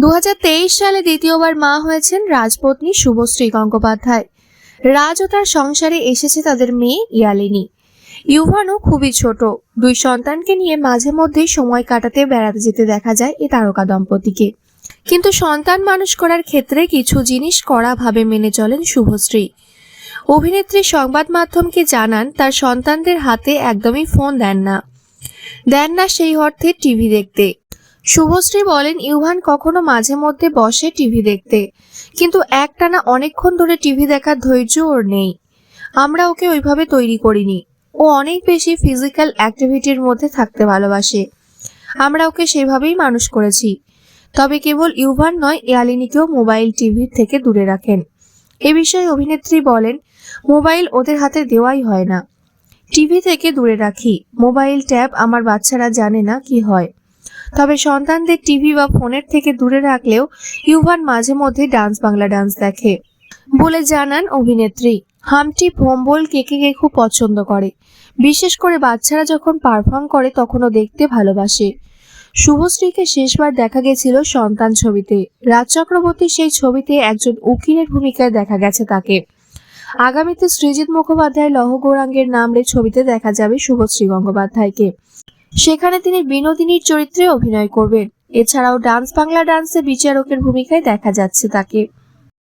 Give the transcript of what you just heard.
দু হাজার তেইশ সালে দ্বিতীয়বার মা হয়েছেন রাজপত্নী শুভশ্রী গঙ্গোপাধ্যায়। রাজ ও তার সংসারে এসেছে তাদের মেয়ে ইয়ালিনী। ইউভানও খুবই ছোট। দুই সন্তানকে নিয়ে মাঝে মধ্যেই সময় কাটাতে বেড়াতে যেতে দেখা যায় এই তারকা দম্পতিকে। কিন্তু সন্তান মানুষ করার ক্ষেত্রে কিছু জিনিস কড়াভাবে মেনে চলেন শুভশ্রী। অভিনেত্রী সংবাদ মাধ্যমকে জানান, তার সন্তানদের হাতে একদমই ফোন দেন না। দেন না সেই অর্থে টিভি দেখতে। শুভশ্রী বলেন, ইউভান কখনো মাঝে মধ্যে বসে টিভি দেখতে, কিন্তু একটানা অনেকক্ষণ ধরে টিভি দেখার ধৈর্য ওর নেই। আমরা ওকে ওইভাবে তৈরি করিনি। ও অনেক বেশি ফিজিক্যাল অ্যাক্টিভিটির মধ্যে থাকতে ভালোবাসে। আমরা ওকে সেভাবেই মানুষ করেছি। তবে কেবল ইউভান নয়, ইয়ালিনীকেও মোবাইল টিভির থেকে দূরে রাখেন। এ বিষয়ে অভিনেত্রী বলেন, মোবাইল ওদের হাতে দেওয়াই হয় না। টিভি থেকে দূরে রাখি। মোবাইল ট্যাব আমার বাচ্চারা জানে না কি হয়। তবে সন্তানদের টিভি বা ফোনের থেকে দূরে রাখলেও ইউভান মাঝে মধ্যে ডান্স বাংলা ডান্স দেখে। বলে জানান অভিনেত্রী, হামটি ভম্বল কেকে কে খুব পছন্দ করে। বিশেষ করে বাচ্চারা যখন পারফর্ম করে তখনও দেখতে ভালোবাসে। শুভশ্রীকে শেষবার দেখা গেছিল সন্তান ছবিতে। রাজ চক্রবর্তী সেই ছবিতে একজন উকিলের ভূমিকায় দেখা গেছে তাকে। আগামীতে সৃজিত মুখোপাধ্যায় লহ গৌরাঙ্গের নামে ছবিতে দেখা যাবে শুভশ্রী গঙ্গোপাধ্যায়কে। সেখানে তিনি বিনোদিনীর চরিত্রে অভিনয় করবেন। এছাড়াও ডান্স বাংলা ডান্সে বিচারকের ভূমিকায় দেখা যাচ্ছে তাকে।